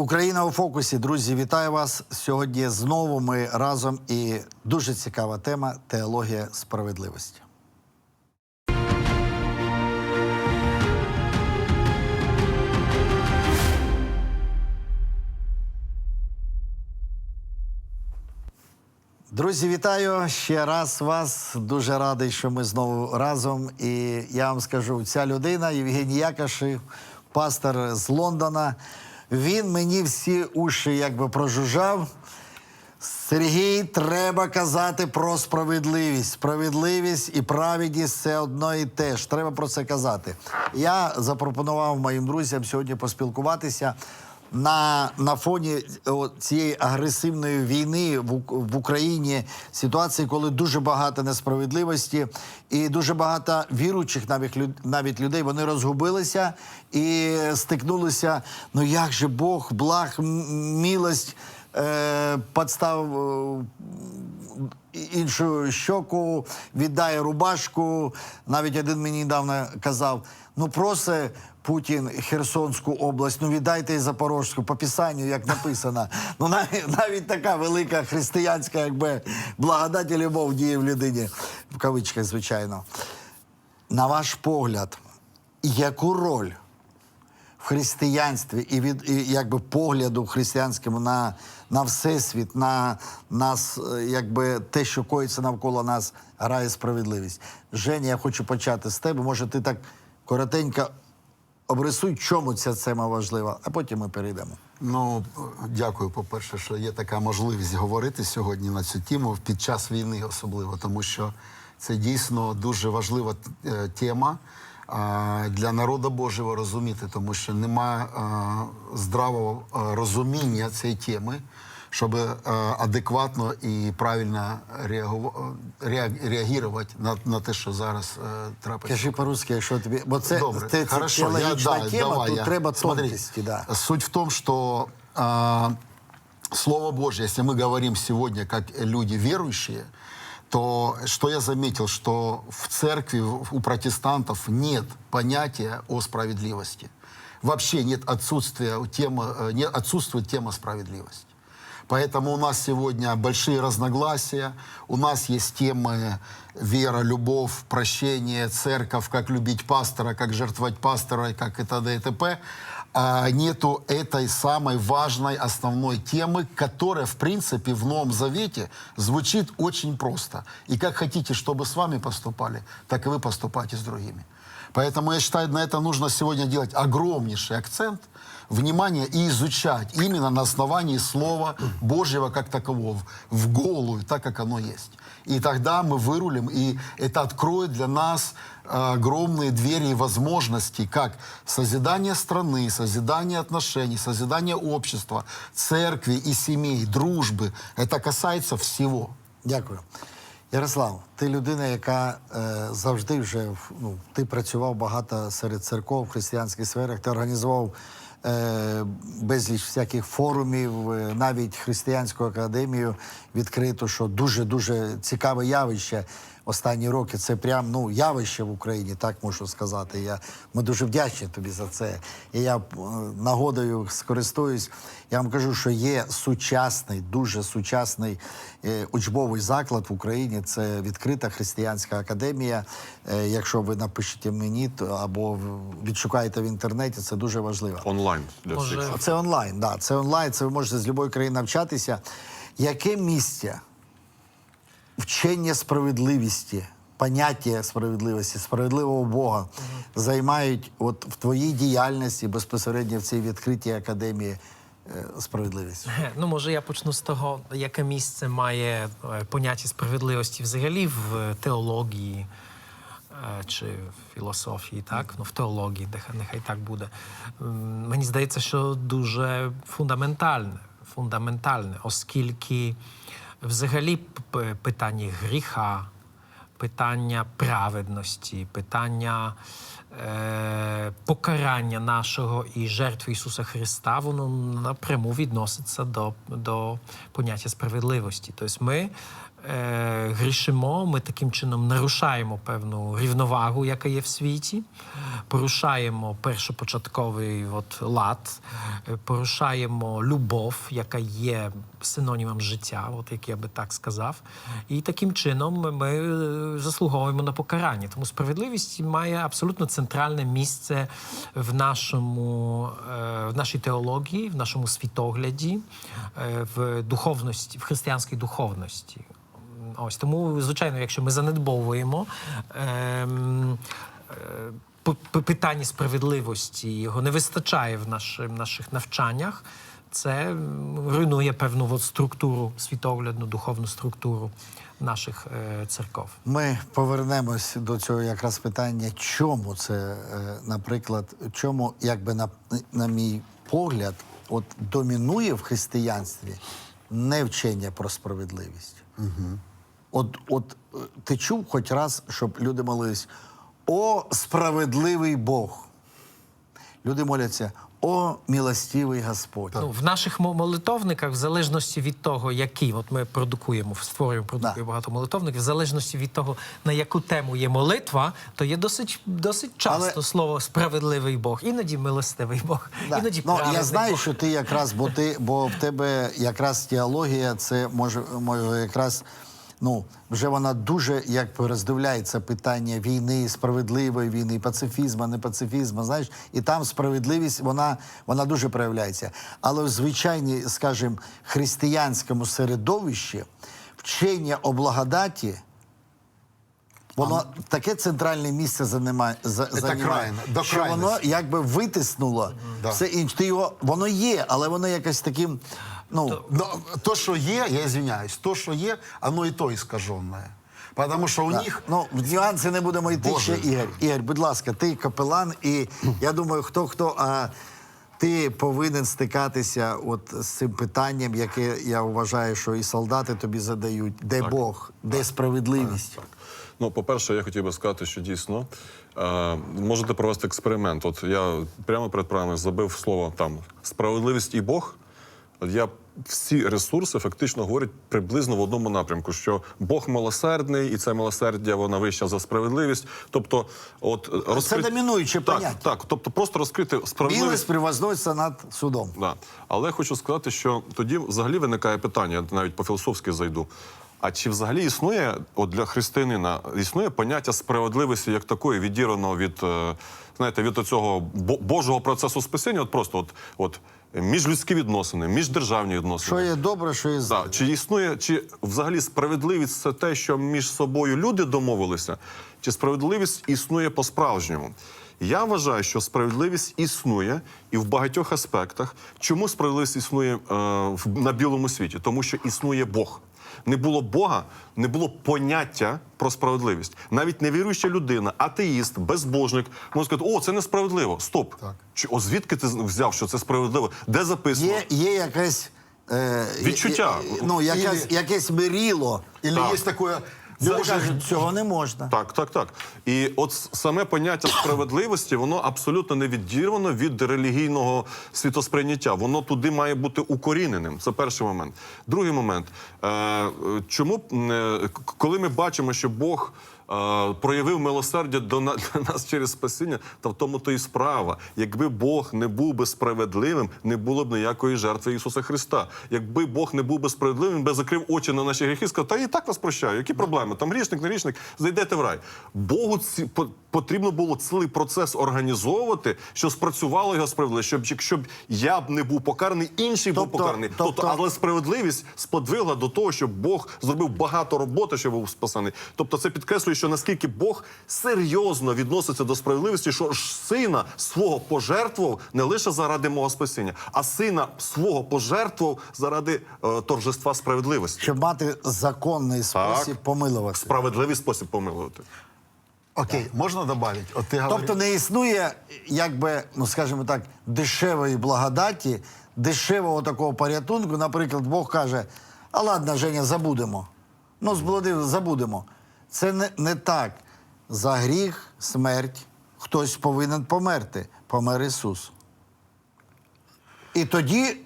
Україна у фокусі, друзі, вітаю вас. Сьогодні знову ми разом і дуже цікава тема теологія справедливості. Друзі, вітаю ще раз вас. Дуже радий, що ми знову разом. І я вам скажу, ця людина, Євгеній Якашев, пастор з Лондона. Він мені всі уші якби прожужжав. Сергій, треба казати про справедливість. Справедливість і праведність це одно і те ж. Треба про це казати. Я запропонував моїм друзям сьогодні поспілкуватися на, на фоні цієї агресивної війни в, в Україні, ситуації, коли дуже багато несправедливості і дуже багато віруючих навіть, навіть людей вони розгубилися і стикнулися. Ну як же Бог, благ, м- милость е, підстав е, іншу щоку, віддає рубашку. Навіть один мені недавно казав: ну просить Путін Херсонську область, ну віддайте і Запорожську по писанню, як написано. Ну навіть, навіть така велика християнська, якби благодать і любов діє в людині, в кавичках, звичайно. На ваш погляд, яку роль в християнстві і від і, якби погляду християнському на, на всесвіт, на нас, якби те, що коїться навколо нас, грає справедливість. Женя, я хочу почати з тебе. Може, ти так коротенько обрисуй, чому ця тема важлива, а потім ми перейдемо. Ну, дякую, по-перше, що є така можливість говорити сьогодні на цю тему під час війни, особливо, тому що це дійсно дуже важлива е, тема для народу Божого розуміти, тому що немає е, здравого е, розуміння цієї теми, щоб е, адекватно і правильно реагу- реаг- реагувати на, на те, що зараз е, трапиться. Кажи по-русски, якщо тобі. Бо це, Добре, це, це хорошо, я- теологічна да, тема, давай тут я- треба Смотри, тонкості. Да. Суть в том, что а, Слово Божье, если мы говорим сегодня как люди верующие, то что я заметил, что в церкви в- у протестантов нет понятия о справедливости. Вообще нет отсутствия темы, э, не, отсутствует тема справедливости. Поэтому у нас сегодня большие разногласия, у нас есть темы вера, любовь, прощение, церковь, как любить пастора, как жертвовать пастора, как и т.д. и т.п. А нету этой самой важной основной темы, которая, в принципе, в Новом Завете звучит очень просто. И как хотите, чтобы с вами поступали, так и вы поступайте с другими. Поэтому я считаю, на это нужно сегодня делать огромнейший акцент, внимание и изучать именно на основании Слова Божьего как такового, в голую, так как оно есть. И тогда мы вырулим, и это откроет для нас огромные двери и возможности, как созидание страны, созидание отношений, созидание общества, церкви и семей, дружбы. Это касается всего. Дякую. Ярослав, ти людина, яка е, завжди вже ну, ти працював багато серед церков християнських сферах, ти організував безліч всяких форумів, е, навіть християнську академію відкрито, що дуже дуже цікаве явище. Останні роки це прям ну явище в Україні, так можу сказати. Я ми дуже вдячні тобі за це. І я е, нагодою скористуюсь. Я вам кажу, що є сучасний, дуже сучасний е, учбовий заклад в Україні. Це відкрита християнська академія. Е, якщо ви напишете мені, то або відшукаєте в інтернеті, це дуже важливо. онлайн для всіх. Це онлайн, да, це онлайн. Це ви можете з будь-якої країни навчатися. Яке місце вчення справедливості, поняття справедливості, справедливого Бога займають от в твоїй діяльності безпосередньо в цій відкритій академії е, справедливість? Ну, може, я почну з того, яке місце має е, поняття справедливості взагалі в е, теології е, чи в філософії, так? Ну, в теології, нехай так буде. Мені здається, що дуже фундаментальне, фундаментальне, оскільки взагалі питання гріха, питання праведності, питання е, покарання нашого і жертви Ісуса Христа, воно напряму відноситься до, до поняття справедливості. Тобто ми грішимо, ми таким чином нарушаємо певну рівновагу, яка є в світі. порушаємо першопочатковий от, лад, е, порушаємо любов, яка є синонімом життя, от як я би так сказав. І таким чином ми е, заслуговуємо на покарання. Тому справедливість має абсолютно центральне місце в нашому е, в нашій теології, в нашому світогляді, е, в духовності, в християнській духовності. Ось тому, звичайно, якщо ми занедбовуємо ем, е, питання справедливості, його не вистачає в наших, наших навчаннях. Це руйнує певну от структуру, світоглядну, духовну структуру наших е, церков. Ми повернемось до цього якраз питання, чому це, е, наприклад, чому, якби на, на мій погляд, от домінує в християнстві не вчення про справедливість. Угу. От, от е, ти чув хоч раз, щоб люди молились: О, справедливий Бог. Люди моляться, о, милостивий Господь. Ну, в наших молитовниках, в залежності від того, які от ми продукуємо, створюємо, продукуємо багато молитовників, в залежності від того, на яку тему є молитва, то є досить, досить часто Але- слово справедливий Бог, іноді милостивий Бог, Да. іноді ну, праведний я знаю, Бог. що ти якраз, бо ти, бо в тебе якраз теологія, це може, може якраз. Ну, вже вона дуже якби роздивляється питання війни, справедливої війни, пацифізму, не пацифізму, знаєш, і там справедливість вона, вона дуже проявляється. Але в звичайній, скажімо, християнському середовищі вчення о благодаті, воно таке центральне місце займає, за, займає, крайне, до що воно якби витиснуло Да. все інше. Ти його, воно є, але воно якось таким. Ну, Но то, что Е, я извиняюсь, то, что Е, оно и то искаженное. Потому что у да. них ну, в нюанси не будемо йти Боже. ще, Ігор. Ігор, будь ласка, ти капелан, і я думаю, хто хто, а ти повинен стикатися от з цим питанням, яке я вважаю, що і солдати тобі задають: де Бог, де справедливість? Ну, по-перше, я хотів би сказати, що дійсно е, можете провести експеримент. От я прямо перед програмою забив слово там справедливість і Бог. От я всі ресурси фактично говорять приблизно в одному напрямку: що Бог милосердний, і це милосердя вона вища за справедливість. Тобто, от розкрит... домінуюче так, поняття. Так, тобто просто розкрити справедливість. Привозноситься над судом. Да. Але хочу сказати, що тоді взагалі виникає питання, навіть по-філософськи зайду. А чи взагалі існує от для християнина існує поняття справедливості як такої, відірваного від е, знаєте, від цього Божого процесу спасіння? От просто от, от міжлюдські відносини, міждержавні відносини. Що є добре, що є зле. Да. Чи існує, чи взагалі справедливість це те, що між собою люди домовилися, чи справедливість існує по-справжньому? Я вважаю, що справедливість існує і в багатьох аспектах. Чому справедливість існує е, на білому світі? Тому що існує Бог. Не було Бога, не було поняття про справедливість. Навіть невіруюча людина, атеїст, безбожник, може сказати, о, це несправедливо. Стоп. Так. Чи, о, звідки ти взяв, що це справедливо? Де записано? Є, є якесь. Е, Відчуття. є- Ну, якесь, Ілі- якесь миріло. или Так. есть такое Люди кажуть, цього не можна. Так, так, так. І от саме поняття справедливості, воно абсолютно не відірвано від релігійного світосприйняття. Воно туди має бути укоріненим. Це перший момент. Другий момент. Е, е, чому коли ми бачимо, що Бог. Е, Проявив милосердя до на- нас через спасіння, та в тому то і справа. Якби Бог не був би справедливим, не було б ніякої жертви Ісуса Христа. Якби Бог не був би справедливим, він би закрив очі на наші гріхи, і сказав, та я і так вас прощаю. Які проблеми? Там грішник, не грішник, зайдете в рай. Богу ці по- потрібно було цілий процес організовувати, що спрацювало його справедливість, щоб якщо б я б не був покараний, інший був Тобто- покараний. тобто- Тобто, але справедливість сподвигла до того, щоб Бог зробив багато роботи, щоб був спасаний. Тобто, це підкреслює, що наскільки Бог серйозно відноситься до справедливості, що ж сина свого пожертвував не лише заради мого спасіння, а сина свого пожертвував заради е, торжества справедливості. Щоб мати законний спосіб помилувати. Справедливий спосіб помилувати. Окей, можно добавить? Вот ты говоришь, Тобто не існує, якби, ну скажімо так, дешевої благодаті, дешевого такого порятунку. Наприклад, Бог каже: а ладно, Женя, забудемо. Ну, зблудив, забудемо. Це не, не так. За гріх, смерть, хтось повинен померти. Помер Ісус. І тоді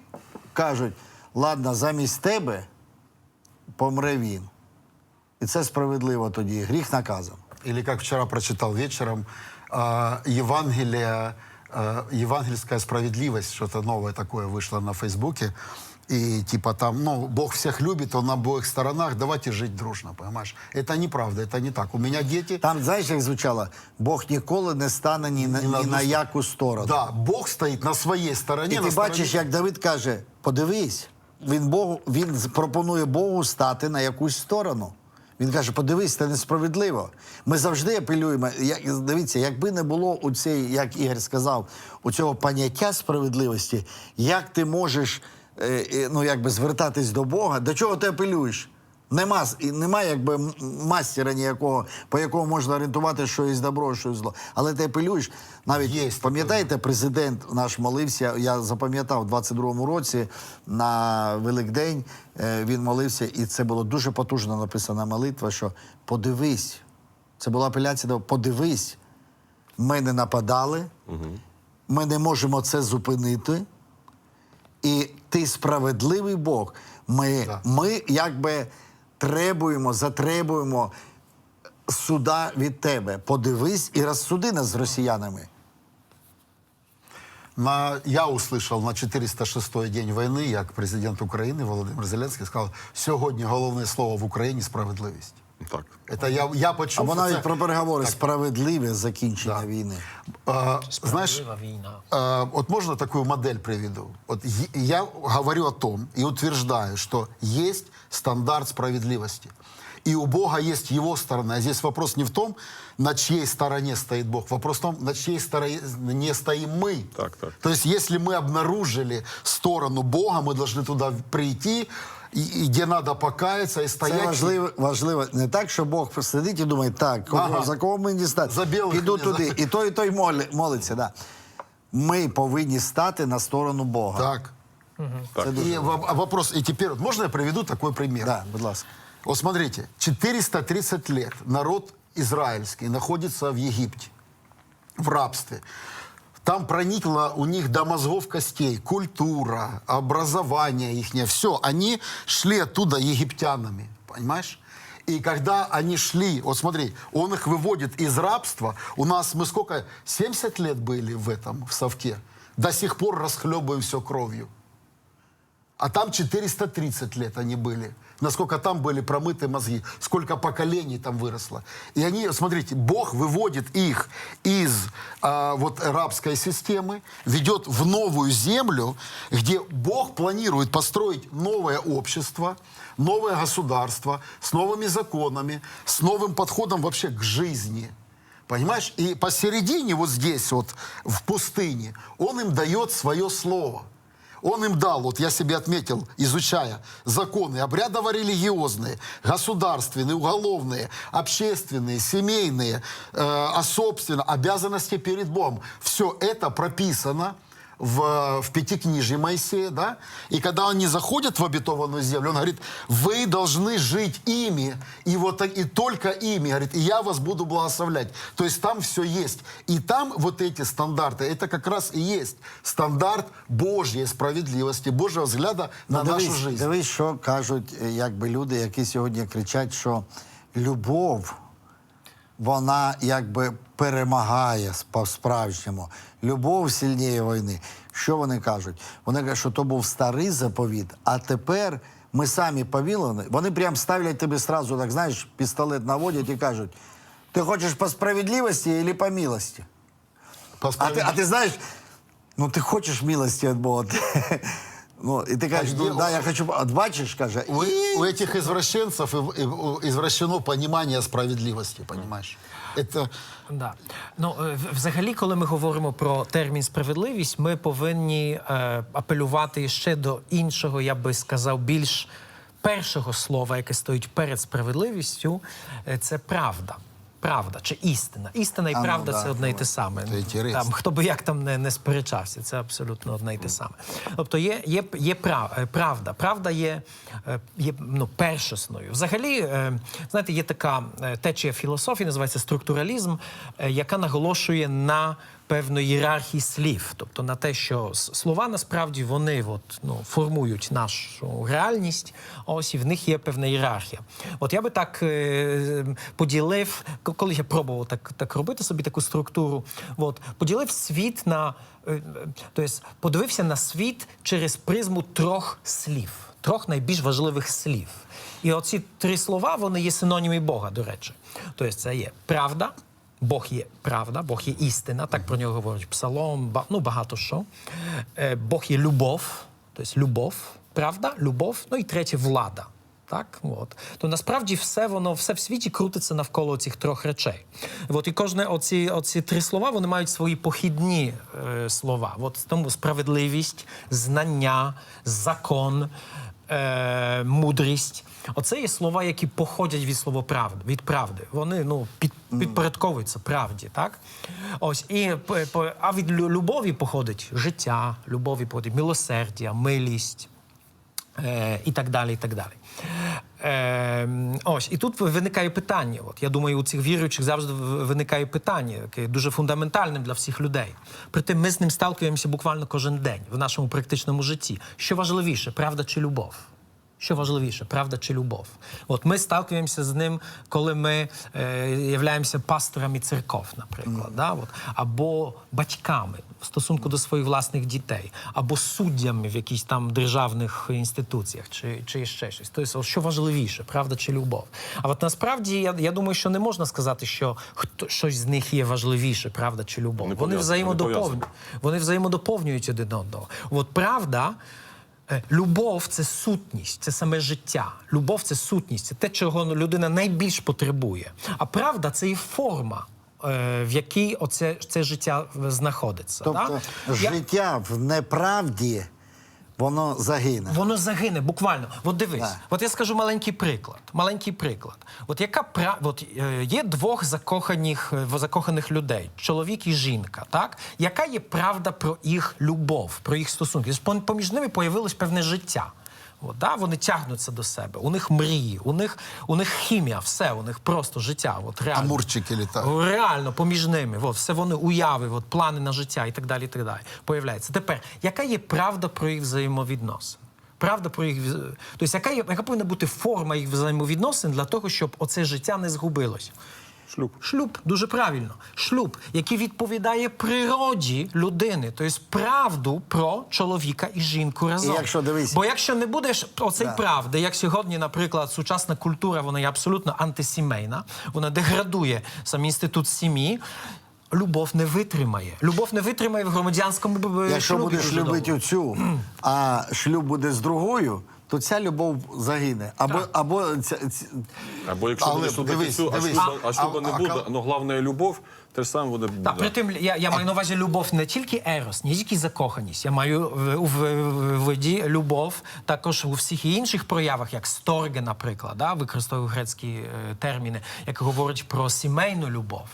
кажуть: ладно, замість тебе помре він. І це справедливо тоді. Гріх наказан. или как вчера прочитал вечером, а, Евангелие, а, евангельская справедливость, что-то новое такое вышло на Фейсбуке. И типа там, ну, Бог всех любит, Он на обоих сторонах, давайте жить дружно, понимаешь? Это неправда, это не так. У меня дети... Там, знаєш, як звучало? Бог ніколи не стане ні на, Ні на на яку сторону. Да, Бог стоит на своей стороне. І на ти стороне- бачиш, як Давид каже: подивись, він Богу, він з- пропонує Богу стати на якусь сторону. Він каже: подивись, це несправедливо. Ми завжди апелюємо. Як, дивіться, якби не було у цей, як Ігор сказав, у цього поняття справедливості, як ти можеш ну, якби звертатись до Бога, до чого ти апелюєш? Нема, немає якби мастера ніякого, по якому можна орієнтувати, що є добро, що є зло. Але ти апелюєш, навіть пам'ятаєте, президент наш молився. Я запам'ятав у 22-му році на Великдень е, він молився, і це було дуже потужно написана молитва. Що подивись, це була апеляція до подивись, ми не нападали, ми не можемо це зупинити. І ти справедливий Бог. Ми, Так. ми якби требуємо, затребуємо суда від тебе. Подивись і розсуди нас з росіянами. На, я услышал на 406-й день війни, як президент України Володимир Зеленський сказав, сьогодні головне слово в Україні справедливість. Так. Это я, я почув. Або що навіть це- про переговори справедливе закінчення Да. війни. А, Справедлива війна. А, вот можно такую модель приведу? Вот е- я говорю о том и утверждаю, что есть стандарт справедливости. И у Бога есть его сторона. А здесь вопрос не в том, на чьей стороне стоит Бог. Вопрос в том, на чьей стороне не стоим мы. Так, так. То есть если мы обнаружили сторону Бога, мы должны туда прийти, и, и где надо покаяться и стоять. Це важливо, важливо не так, що Бог сидить і думає, так, кого, Ага. за кого мені стати? За білих Піду не туди. за- І той, і той молі, молиться. Да. Ми повинні стати на сторону Бога. Так. Це дуже И во- вопрос, и теперь, вот можно я приведу такой пример? Да, будь ласка. Вот смотрите, 430 лет народ израильский находится в Египте, в рабстве. Там проникла у них до мозгов костей культура, образование их, все. Они шли оттуда египтянами, понимаешь? И когда они шли, вот смотри, он их выводит из рабства. У нас мы сколько, 70 лет были в этом, в совке. До сих пор расхлебываем все кровью. А там 430 лет они были. Насколько там были промыты мозги, сколько поколений там выросло. И они, смотрите, Бог выводит их из а, вот рабской системы, ведет в новую землю, где Бог планирует построить новое общество, новое государство с новыми законами, с новым подходом вообще к жизни. Понимаешь? И посередине, вот здесь вот, в пустыне, Он им дает свое слово. Он им дал, вот я себе отметил, изучая законы обрядово-религиозные, государственные, уголовные, общественные, семейные, э, а собственно обязанности перед Богом. Все это прописано в, в Пятикнижье Моисея, да? И когда они заходят в обетованную землю, он говорит, вы должны жить ими, и вот так- и только ими, говорит, и я вас буду благословлять. То есть там все есть. И там вот эти стандарты, это как раз и есть стандарт Божьей справедливости, Божьего взгляда на Ну, нашу дивись, жизнь. Дивись, що кажуть е, якби люди, які сьогодні кричать, що любов, вона якби перемагає по-справжньому. Любов сильніє війни. Що вони кажуть? Вони кажуть, що то був старий заповіт, а тепер ми самі повілені. Вони прям ставлять тебе сразу, так знаєш, пістолет наводять і кажуть: ти хочеш по справедливості або по милості? По А ти, а ти знаєш, ну ти хочеш милості від Бога. Ну, і ти кажеш, ну, да, я хочу. От бачиш, каже, У, і... у этих извращенцев и- и- у- извращено понимание справедливости, понимаешь? Это Да. Ну, е, в- взагалі, коли ми говоримо про термін справедливість, ми повинні е, апелювати ще до іншого, я би сказав, більш першого слова, яке стоїть перед справедливістю, е, це правда. Правда чи істина. Істина і А, ну, правда да, це одне й те саме. Там, хто би як там не, не сперечався, це абсолютно одне й те саме. Тобто є, є, є прав, е, правда. Правда є, е, є ну, першосною. Взагалі, е, знаєте, є така течія філософії, називається структуралізм, яка наголошує на певної ієрархії слів, тобто на те, що слова насправді вони от, ну, формують нашу реальність. Ось і в них є певна ієрархія. От я би так е, поділив, коли я пробував так, так робити собі таку структуру, от, поділив світ на е, тобто подивився на світ через призму трьох слів, трьох найбільш важливих слів. І оці три слова вони є синоніми Бога, до речі. Тобто це є правда. Бог є правда, Бог є істина, так про нього говорить Псалом, ну багато що. Е, Бог є любов, тобто любов, правда, любов, ну і третє влада. Так, от. То насправді все воно, все в світі крутиться навколо цих трьох речей. От і кожне оці, оці три слова вони мають свої похідні е, слова. От тому справедливість, знання, закон, е, мудрість. Оце є слова, які походять від слова правди, від правди. Вони ну, під, підпорядковуються правді, так? Ось, і, п- п- а від любові походить життя, любові походить милосердя, милість і так далі. і так далі. Е, ось, і тут виникає питання. От, я думаю, у цих віруючих завжди виникає питання, яке дуже фундаментальним для всіх людей. Проте ми з ним сталкуємося буквально кожен день в нашому практичному житті. Що важливіше, правда чи любов? Що важливіше, правда чи любов? От ми сталкуємося з ним, коли ми е, являємося пасторами церков, наприклад, да? От. або батьками в стосунку до своїх власних дітей, або суддями в якихось там державних інституціях, чи, чи ще щось. Тобто, що важливіше, правда чи любов? А от насправді я, я думаю, що не можна сказати, що хто щось з них є важливіше, правда чи любов. Вони взаємодоповнюють. Вони взаємодоповнюють один одного. От правда. Е, Любов це сутність, це саме життя. Любов це сутність, це те, чого людина найбільш потребує. А правда це і форма, е, в якій оце це життя знаходиться. Тобто? Я- життя в неправді, воно загине. Воно загине буквально. От дивись, да. от я скажу маленький приклад. Маленький приклад. От яка пра... от, е, є двох закоханих, е, закоханих людей, чоловік і жінка. Так? Яка є правда про їх любов, про їх стосунки? Пом- Поміж ними появилось певне життя. От, да? Вони тягнуться до себе, у них мрії, у них, у них хімія, все, у них просто життя. От, реально. Амурчики летают. Реально, поміж ними, от, все вони уяви, от, плани на життя і так далі. і так далі, Появляється. Тепер, яка є правда про їх взаємовідносин? Правда про їх тобто, яка, є, яка повинна бути форма їх взаємовідносин для того, щоб оце життя не згубилось? Шлюб. Шлюб, дуже правильно. Шлюб, який відповідає природі людини, тобто правду про чоловіка і жінку разом. І якщо дивись- Бо якщо не будеш оцей правди, як сьогодні, наприклад, сучасна культура, вона є абсолютно антисімейна, вона деградує сам інститут сім'ї. Любов не витримає. Любов не витримає в громадянському б- Якщо шлюбі будеш любити оцю, а шлюб буде з другою, то ця любов загине. Або, або ця, ці- Або якщо Але любити дивись, цю, а дивись. шлюба, а шлюба А- не а буде, а- але головне любов, те ж саме буде. Так, да. при тим я, я маю на увазі любов не тільки ерос, не тільки закоханість. Я маю в, в, в виді любов також у всіх інших проявах, як сторге, наприклад, да, використовую грецькі е, терміни, як говорять про сімейну любов.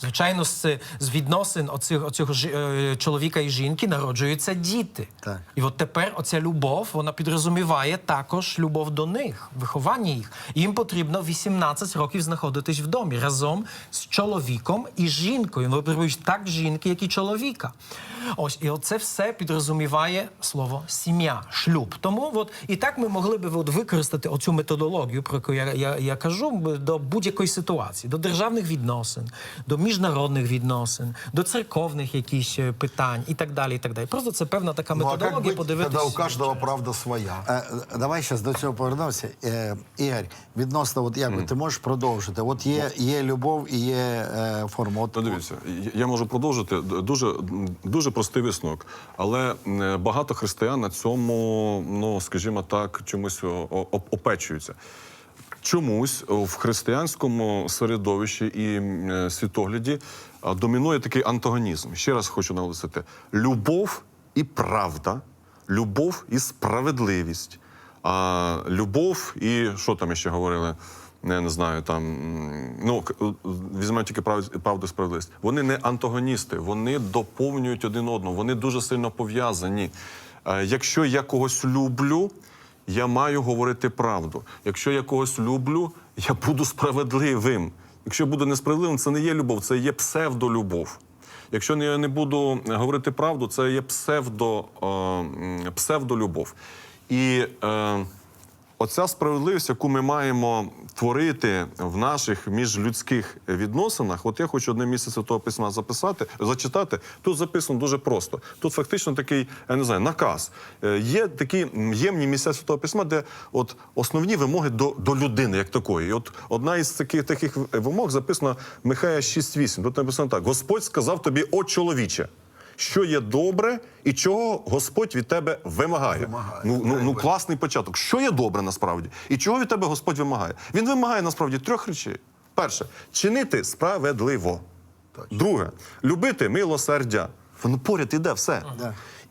Звичайно, з, з відносин оцих, оцього жі- е, чоловіка і жінки народжуються діти. Так. І от тепер оця любов вона підрозуміває також любов до них, виховання їх. Їм потрібно 18 років знаходитись в домі разом з чоловіком і жінкою. Вони потребують так жінки, як і чоловіка. Ось і оце все підрозуміває слово сім'я, шлюб. Тому от і так ми могли би от, використати оцю методологію, про яку я, я, я кажу, до будь-якої ситуації, до державних відносин, до міжнародних відносин, до церковних якісь е, питань і так далі. І так далі. Просто це певна така Ну а методологія. как быть, у каждого правда своя? Е, Давай зараз до цього повернемося. Е, Ігор, відносно, от як би, ти можеш продовжити? От є, є любов і є е, форма. От, Ну, дивіться, я- можу продовжити дуже дуже простий висновок. Але е, багато християн на цьому, ну скажімо так, чомусь опечуються. Чомусь в християнському середовищі і е, світогляді домінує такий антагонізм. Ще раз хочу наголосити: любов і правда, любов і справедливість, а любов і що там ще говорили? Не, не знаю, там ну візьмемо тільки прав- правду справедливість. Вони не антагоністи, вони доповнюють один одного, вони дуже сильно пов'язані. Е, Якщо я когось люблю, я маю говорити правду. Якщо я когось люблю, я буду справедливим. Якщо я буду несправедливим, це не є любов, це є псевдолюбов. якщо я не буду говорити правду, це є псевдо, е, псевдолюбов. І е, оця справедливість, яку ми маємо творити в наших міжлюдських відносинах, от я хочу одне місце святого письма записати, зачитати. Тут записано дуже просто. Тут фактично такий, я не знаю, наказ. Е, Є такі ємні місця святого письма, де от основні вимоги до, до людини, як такої. І от одна із таких таких вимог записана Михая 6.8. Тут написано так: Господь сказав тобі, о чоловіче. Що є добре і чого Господь від тебе вимагає. Ну, ну, ну класний початок. Що є добре насправді? І чого від тебе Господь вимагає? Він вимагає насправді трьох речей. Перше, чинити справедливо. Друге, любити милосердя. Воно поряд іде все.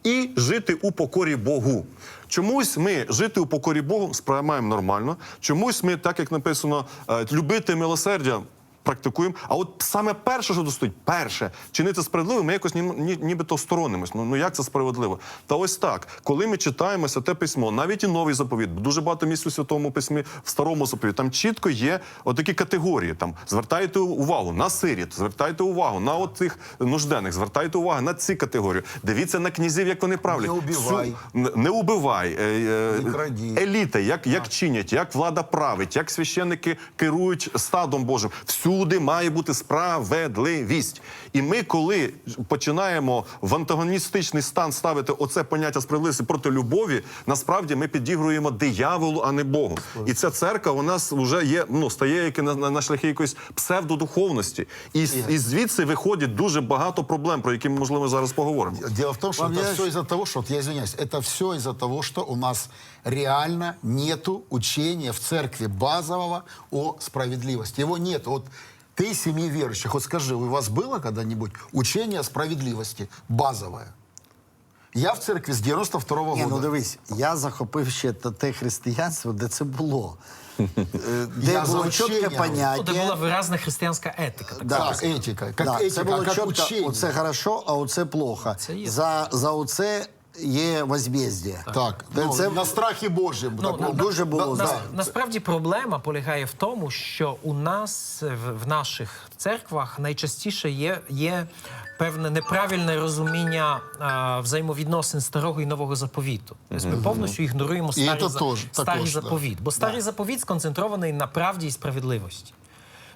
І жити у покорі Богу. Чомусь ми жити у покорі Богу сприймаємо нормально. Чомусь ми, так як написано, е, любити милосердя. Практикуємо, а от саме перше, що достоїть, перше, чинити справедливо, ми якось ні, ні, нібито сторонимось. Ну, ну як це справедливо? Та ось так, коли ми читаємо святе письмо, навіть і новий заповіт, дуже багато місць у святому письмі, в старому заповіті, там чітко є отакі категорії. Там звертайте увагу на сиріт, звертайте увагу на от тих нужденних, звертайте увагу на ці категорії. Дивіться на князів, як вони правлять. Не убивай. Всю- не убивай. Е, е, Не еліта, як, як чинять, як влада править, як священники керують стадом Божим. Всюди має бути справедливість. І ми, коли починаємо в антагоністичний стан ставити оце поняття справедливості проти любові, насправді ми підігруємо дияволу, а не Богу. І ця церква у нас вже є, ну стає яке на, на, на шляхи якоїсь псевдодуховності. І, і звідси виходить дуже багато проблем, про які ми можливо зараз поговоримо. Дело в том, что Вам это я все из-за того, вот я извиняюсь, это все из-за того, что у нас реально нету учения в церкви базового о справедливости. Его нет. Вот ты семи верующих, вот скажи, у вас было когда-нибудь учение о справедливости базовое? Я в церкви с 92-го Ні, года. ну дивись, я захопив ще те- те християнство, де це було. Е, Де Я було за чітке вчення. поняття. Ну, де була виразна християнська етика. Так Да. Как этика, как Да, этика, це було как чітко, учение. оце хорошо, а оце плохо. Це є. За, за оце є возмездя. Так, Це- ну, це- на страхе Божьем. Ну, таком. на- дуже було, на- да. Насправді проблема полягає в тому, що у нас в, в наших церквах найчастіше є, є певне неправильне розуміння а, взаємовідносин старого і нового заповіту. Тобто ми повністю ігноруємо І старий, це за- теж- старий також, да. заповіт. Бо старий заповіт сконцентрований на правді і справедливості.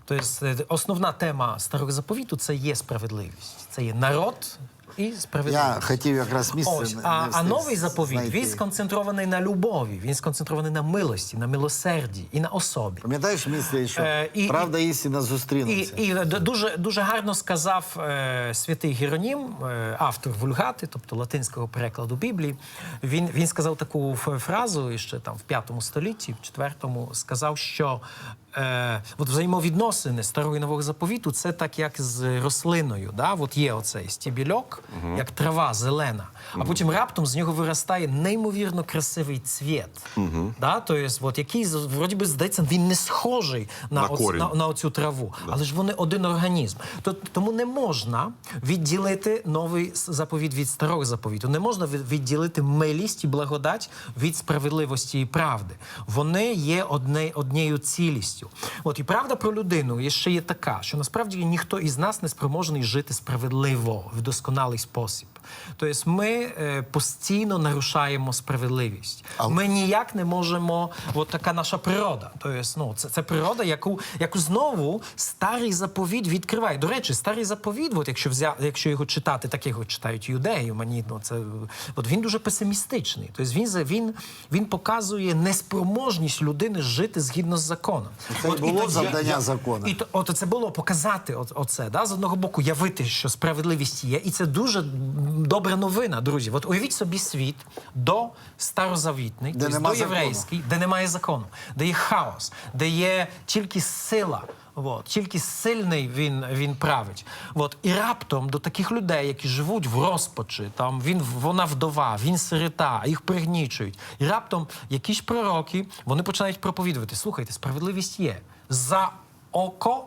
Тобто е, основна тема старого заповіту це є справедливість. Це є народ і справедливість. Я хотів якраз місце. Ось, а, а новий заповіт знайти. він сконцентрований на любові, він сконцентрований на милості, на милосерді і на особі. Пам'ятаєш місце, що Е, і- правда і істина І, зустрінуться. і дуже, дуже гарно сказав е, святий Геронім, е, автор вульгати, тобто латинського перекладу Біблії. Він, він сказав таку фразу ще там в п'ятому столітті, в четвертому, сказав, що е, от взаємовідносини старого і нового заповіту це так, як з рослиною. Да? От є оцей стібільок, як трава зелена, а потім раптом з нього виростає неймовірно красивий цвіт. Да? Тобто, от який вроді би здається, він не схожий на, На оц- на, на оцю траву, але ж вони один організм. То, тому не можна відділити новий заповіт від старого заповіту. Не можна від- відділити милість і благодать від справедливості і правди. Вони є одне, однією цілістю. От і правда про людину є ще є така, що насправді ніхто із нас не спроможний жити справедливо в досконалий спосіб. Тобто ми е, постійно нарушаємо справедливість. Ми ніяк не можемо, от така наша природа. Тобто, ну, це, це природа, яку, яку знову старий заповіт відкриває. До речі, старий заповіт, от якщо взя, якщо його читати, так його читають юдеї, мені ну, це от він дуже песимістичний. Тобто він, він, він показує неспроможність людини жити згідно з законом. Це От, було тоді- завдання закону. І то, от це було показати оце, да? з одного боку, явити, що справедливість є, і це дуже добра новина, друзі. От уявіть собі світ до старозавітний, Де тобто до закону. єврейський, де немає закону, де є хаос, де є тільки сила. От, тільки сильний він, він править. От, і раптом до таких людей, які живуть в розпачі, там він вона вдова, він сирота, їх пригнічують. І раптом якісь пророки вони починають проповідувати: слухайте, справедливість є за око.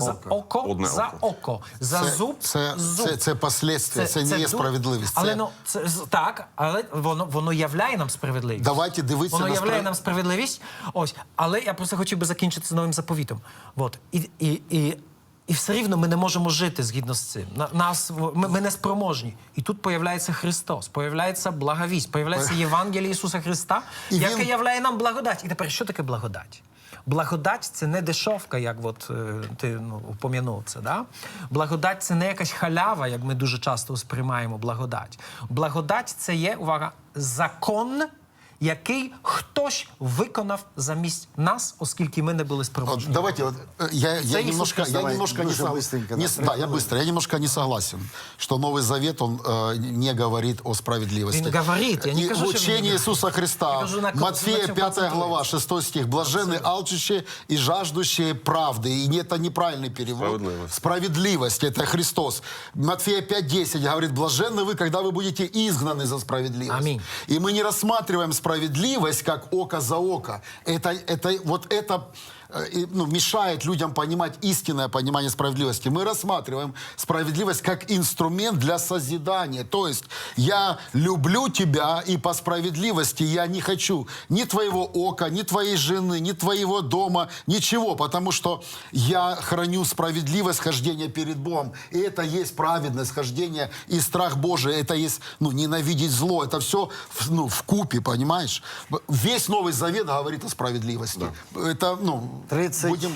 За Око. око, Одне за око. око, за Це- зуб, це- зуб. це- це послідствя, це не є справедливість, Але це- ну це з- так, але воно воно являє нам справедливість. Давайте дивитися Воно на являє справ- нам справедливість. Ось, але я просто хотів би закінчити з новим заповітом. От і, і, і І все рівно ми не можемо жити згідно з цим. На- Нас, ми, ми не спроможні. І тут появляється Христос, появляється благовість, появляється Євангеліє Ісуса Христа, І яке він- являє нам благодать. І тепер що таке благодать? Благодать це не дешевка, як от, е, ти ну, упомянув це. Да? Благодать це не якась халява, як ми дуже часто сприймаємо благодать. Благодать це є, увага, закон, який хтось виконав замість нас, оскільки ми не були Вот А, спроможні. Давайте, вот, э, я, я Иисус немножко, Христос. я Давай, немножко не, дуже сог- быстренько, не да, с- три да, я хвилины. быстро, я немножко не согласен, что Новый Завет, он э, не говорит о справедливости. Он говорит, я не И кажу, в что он учении не- Иисуса Христа, Я кажу, на- Матфея на чем 5 глава, концентруется. 6 стих, блаженны алчущие и жаждущие правды. И не- это неправильный перевод. Справедливость. Справедливость, это Христос. Матфея 5.10 говорит, блаженны вы, когда вы будете изгнаны за справедливость. Аминь. И мы не рассматриваем справедливость как око за око. Это, это, вот это э, и, ну, мешает людям понимать истинное понимание справедливости. Мы рассматриваем справедливость как инструмент для созидания. То есть я люблю тебя, и по справедливости я не хочу ни твоего ока, ни твоей жены, ни твоего дома, ничего, потому что я храню справедливость хождения перед Богом. И это есть праведность хождения и страх Божий. Это есть ну, ненавидеть зло. Это все ну, в купе, понимаешь? Весь Новый Завет говорит о справедливости. Это, ну, 30 будем...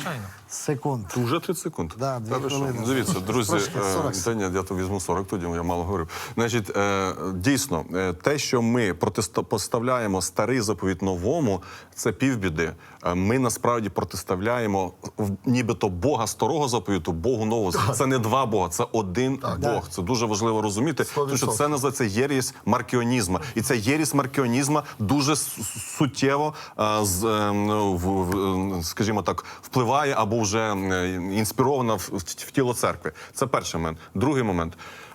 секунд. Уже 30 секунд. Да, дві Та хвилини. Дивіться, друзі, Трошки, е, 40. та ні, я то візьму 40, тоді я мало говорив. Значить, е, дійсно, е, те, що ми протиставляємо старий заповіт новому, це півбіди. Е, Ми насправді протиставляємо в- нібито Бога старого заповіту, Богу нового. Це не два Бога, це один Бог. Це дуже важливо розуміти, тому що це називається єрість маркіонізму. І ця єрість маркіонізму дуже с- суттєво, е, з, е, ну, в- в- е, скажімо так, впливає або вже е, інспірована в, тіло церкви. Це перший момент. Другий момент.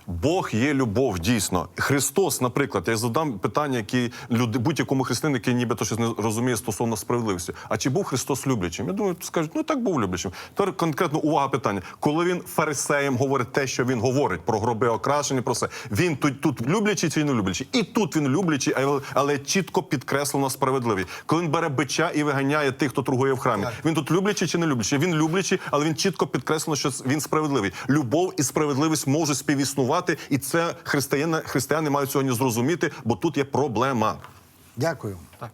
Бог є любов, дійсно. Христос, наприклад, я задам питання, які люди, будь-якому християнину, який нібито щось не розуміє стосовно справедливості. А чи був Христос люблячим? Я думаю, скажуть, ну так був люблячим. Тепер конкретно увага питання. Коли він фарисеям говорить те, що він говорить про гроби окрашені, про все, він тут, тут люблячий чи не люблячий? І тут він люблячий, але, але чітко підкреслено справедливий. Коли він бере бича і виганяє тих, хто торгує в храмі, він тут люблячий чи не люблячий? Він люблячий, але він чітко підкреслено, що він справедливий. Любов і справедливість можуть співіснувати, і це християни, християни мають сьогодні зрозуміти, бо тут є проблема. Дякую. Так.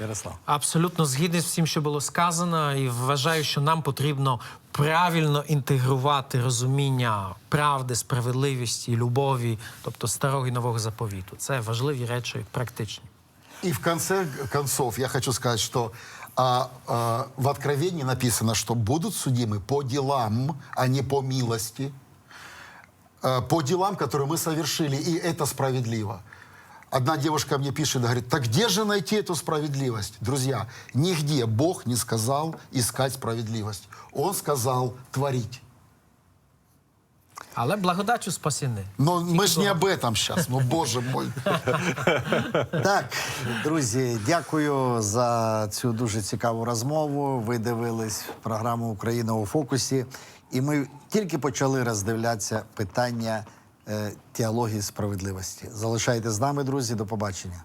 Ярослав. Абсолютно згідний з всім, що було сказано, і вважаю, що нам потрібно правильно інтегрувати розуміння правди, справедливості, любові, тобто старого і нового заповіту. Це важливі речі, практичні. И в конце концов я хочу сказать, что а, а, в Откровении написано, что будут судимы по делам, а не по милости. А, по делам, которые мы совершили, и это справедливо. Одна девушка мне пишет, говорит, так где же найти эту справедливость? Друзья, нигде Бог не сказал искать справедливость. Он сказал творить. Але благодаттю спасені. Но мы же не об этом сейчас, ну, боже мой. Так, друзі, дякую за цю дуже цікаву розмову. Ви дивились програму Україна у фокусі, і ми тільки почали роздивлятися питання е, теології справедливості. Залишайте з нами, друзі. До побачення.